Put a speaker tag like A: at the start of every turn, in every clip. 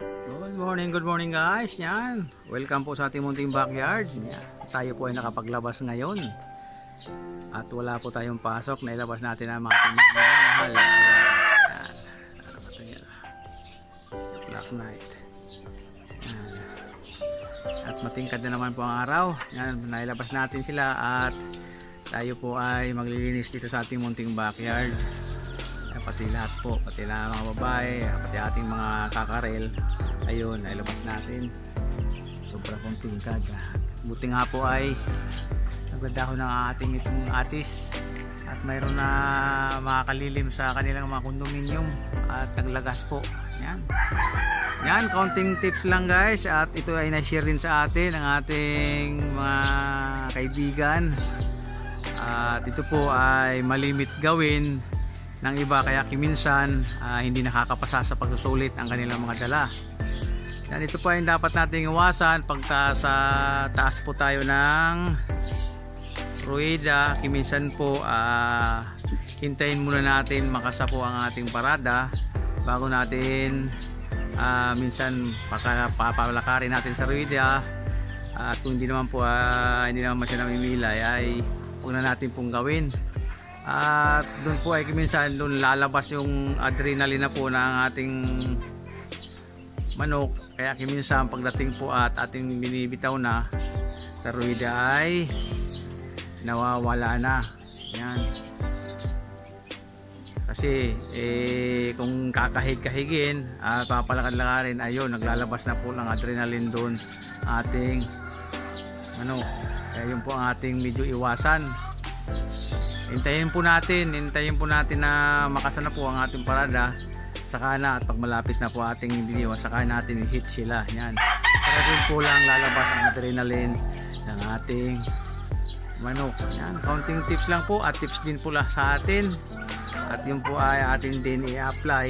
A: Good morning, good morning guys. Yan. Welcome po sa ating munting backyard. Yan. Tayo po ay nakapaglabas ngayon. At wala po tayong pasok. Nailabas natin ang mga ating mga mahal. Yan. Ba ito yan? Black night. Yan. At matingkad na naman po ang araw. Yan. Nailabas natin sila at tayo po ay maglilinis dito sa ating munting backyard. Yan, pati lahat po, pati lahat mga babae, pati ating mga kakarel. Ayun, nailabas natin. Sobra pong tingkad. Buti nga po ay nagdadaho ng ating itong atis at mayroon na makakalilim sa kanilang mga kondominium at naglagas po. Yan. Yan, counting tips lang guys at ito ay na-share din sa atin ng ating mga kaibigan. At ito po ay malimit gawin ng iba. Kaya kiminsan ah, hindi nakakapasa sa pagsusulit ang kanilang mga dala. Yan, ito po ay dapat nating iwasan. Pagka sa taas po tayo ng rueda, kiminsan po ah, hintayin muna natin makasa po ang ating parada bago natin ah, minsan papalakarin natin sa rueda. At kung hindi naman po ah, hindi naman siya namimilay ay huwag na natin pong gawin at doon po ay minsan doon lalabas yung adrenaline na po ng ating manok. Kaya kiminsan pagdating po at ating binibitaw na sa ruida ay nawawala na. Yan. Kasi eh, kung kakahig-kahigin at papalakad-lakarin ayun naglalabas na po ng adrenaline doon ating ano kaya yun po ang ating medyo iwasan hintayin po natin hintayin po natin na makasana po ang ating parada. Saka na at pag malapit na po ating diniwan saka natin i-hit sila. Yan. Para doon po lang lalabas ang adrenaline ng ating manok. Yan counting tips lang po at tips din po lang sa atin. At yun po ay atin din i-apply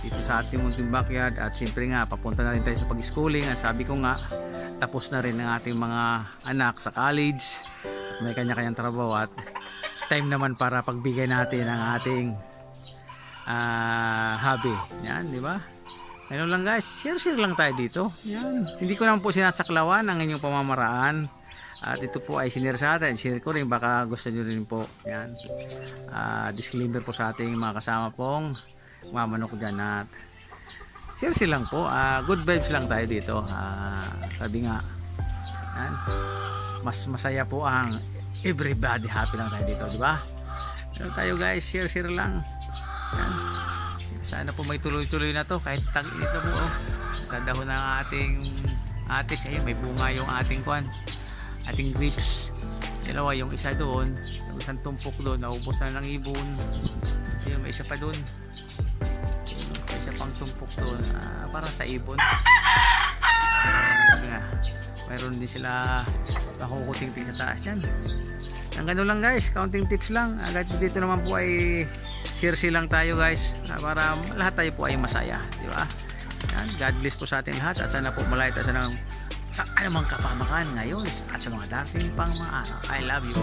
A: dito sa ating munting backyard. At siyempre nga papunta na rin tayo sa pag-schooling. At sabi ko nga tapos na rin ang ating mga anak sa college. May kanya-kanyang trabaho at time naman para pagbigay natin ang ating ah, hobby yan di ba Ayun lang guys, share-share lang tayo dito. Yan. Hindi ko naman po sinasaklawan ang inyong pamamaraan. At ito po ay sinare sa atin. Share ko rin, baka gusto nyo rin po. Yan. Ah, disclaimer po sa ating mga kasama pong mamanok dyan. At share lang po. Ah, good vibes lang tayo dito. Ah, sabi nga, yan. mas masaya po ang everybody happy lang tayo dito, di ba? Ano tayo guys, share share lang. Yan. Sana po may tuloy-tuloy na to kahit tag-init na po oh. Dadaho ng ating atis ayun may bunga yung ating kwan ating grapes dalawa yung isa doon yung isang tumpok doon naubos na ng ibon yung may isa pa doon may isa pang tumpok doon ah, para sa ibon nga, mayroon din sila nakukuting-ting sa taas yan. Ang ganun lang guys. Counting tips lang. Agad dito naman po ay share lang tayo guys para lahat tayo po ay masaya di ba? Yan. God bless po sa ating lahat. At sana po malay tayo sa, ng, sa anumang kapamakan ngayon at sa mga dating pang mga araw. I love you